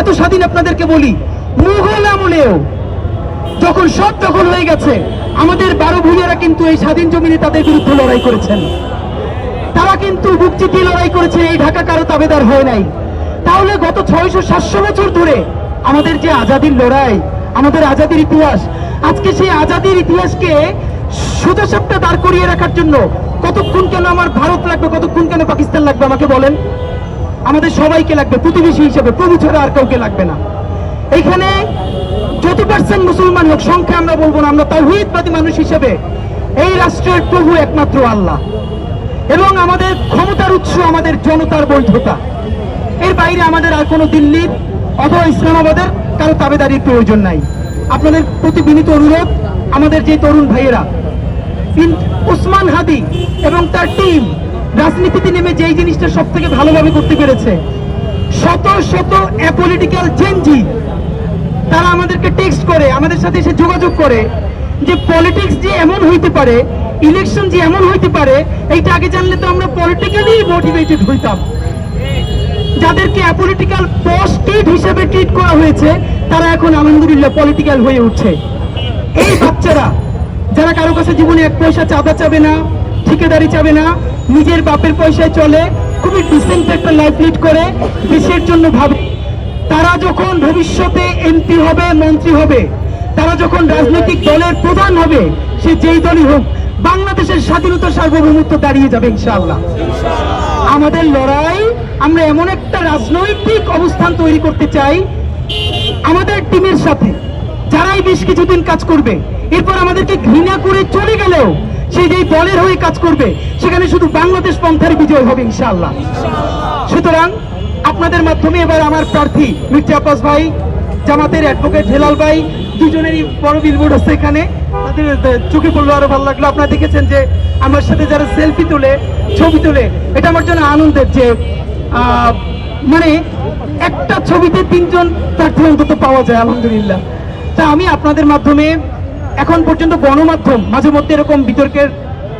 এত স্বাধীন আপনাদেরকে বলি, মুঘল আমলেও যখন সব দখল হয়ে গেছে, আমাদের বারো ভূমিরা কিন্তু এই স্বাধীন জমিনে তাদের বিরুদ্ধে লড়াই করেছেন। তারা কিন্তু বুক চিতিয়ে লড়াই করেছে, এই ঢাকা কারও তাবেদার হয় নাই। তাহলে গত ছয়শো সাতশো বছর ধরে আমাদের যে আজাদির লড়াই, আমাদের আজাদির ইতিহাস, আজকে সেই আজাদির ইতিহাসকে সোজা সাপটা দাঁড় করিয়ে রাখার জন্য কতক্ষণ কেন আমার ভারত লাগবে, কতক্ষণ কেন পাকিস্তান লাগবে আমাকে বলেন? আমাদের সবাইকে লাগবে, প্রতিবেশী হিসেবে, প্রভু ছাড়া আর কাউকে লাগবে না। এখানে যত পার্সেন্ট মুসলমান হোক, সংখ্যা আমরা বলব না, আমরা তাহিদবাদী মানুষ হিসেবে এই রাষ্ট্রের প্রভু একমাত্র আল্লাহ। এবং আমাদের ক্ষমতার উৎস আমাদের জনতার বৈধতা এর বাইরে আমাদের আর কোনো দিল্লির অথবা ইসলামাবাদের কারও তাবেদারির প্রয়োজন নাই। আপনাদের প্রতি বিনীত অনুরোধ, আমাদের যে তরুণ ভাইয়েরা উসমান হাদি এবং তার টিম রাজনীতিতে নেমে যেই জিনিসটা সব থেকে ভালোভাবে করতে পেরেছে, শত শত অ্যাপলিটিক্যাল চেঞ্জি তারা আমাদেরকে টেক্সট করে, আমাদের সাথে এসে যোগাযোগ করে যে পলিটিক্স যে এমন হইতে পারে ইলেকশন যে এমন হইতে পারে, এইটা আগে জানলে তো আমরা পলিটিক্যালি মোটিভেটেড হইতাম। যাদেরকে অ্যাপলিটিক্যাল পোস্টেড হিসেবে ট্রিট করা হয়েছে, তারা এখন আলহামদুলিল্লাহ পলিটিক্যাল হয়ে উঠছে। এই বাচ্চারা, যারা কারও কাছে জীবনে এক পয়সা চাঁদা চাবে না ঠিকাদারি চাবে না, নিজের বাপের পয়সায় চলে, খুবই ডিসেন্ট একটা লাইফ লিড করে, দেশের জন্য ভাবে। তারা যখন ভবিষ্যতে এমপি হবে, মন্ত্রী হবে, তারা যখন রাজনৈতিক দলের প্রধান হবে, সে যেই দলই হোক, বাংলাদেশের স্বাধীনতা সার্বভৌমত্ব দাঁড়িয়ে যাবে ইনশাআল্লাহ। আমাদের লড়াই, আমরা এমন একটা রাজনৈতিক অবস্থান তৈরি করতে চাই, আমাদের টিমের সাথে, যারাই বেশ কিছুদিন কাজ করবে, এরপর আমাদেরকে ঘৃণা করে চলে গেলেও সে যেই দলের হয়ে কাজ করবে, সেখানে শুধু বাংলাদেশ পন্থার বিজয় হবে ইনশাআল্লাহ। সুতরাং আপনাদের মাধ্যমে এবার আমার প্রার্থী মির্জা আব্বাস ভাই, জামাতের অ্যাডভোকেট হেলাল ভাই, দুজনেরই বড় বিলবোর্ড আছে এখানে। তাদের চোখে পড়ল আরও ভালো লাগল। আপনারা দেখেছেন যে আমার সাথে যারা সেলফি তোলে, ছবি তোলে, এটা আমার জন্য আনন্দের যে মানে একটা ছবিতে তিনজন প্রার্থী অন্তত পাওয়া যায়, আলহামদুলিল্লাহ। তা আমি আপনাদের মাধ্যমে এখন পর্যন্ত গণমাধ্যম মাঝে মধ্যে এরকম বিতর্কের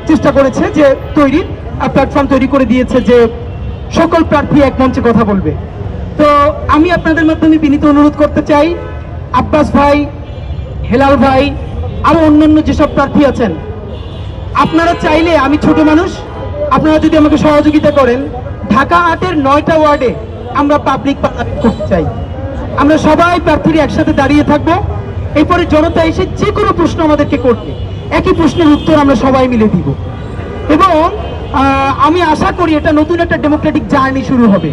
চেষ্টা করেছে যে তৈরি প্ল্যাটফর্ম তৈরি করে দিয়েছে যে সকল প্রার্থী এক মঞ্চে কথা বলবে। তো আমি আপনাদের মাধ্যমে বিনীত অনুরোধ করতে চাই, আব্বাস ভাই, হেলাল ভাই, আরও অন্যান্য যেসব প্রার্থী আছেন, আপনারা চাইলে, আমি ছোট মানুষ, আপনারা যদি আমাকে সহযোগিতা করেন, ঢাকা আটের নয়টা ওয়ার্ডে আমরা পাবলিক করতে চাই। আমরা সবাই প্রার্থীরা একসাথে দাঁড়িয়ে থাকব। এরপরে জনতা এসে যে কোনো প্রশ্ন আমাদেরকে করবে। একই প্রশ্নের উত্তর আমরা সবাই মিলে দিব। এবং আমি আশা করি এটা নতুন একটা ডেমোক্রেটিক জার্নি শুরু হবে।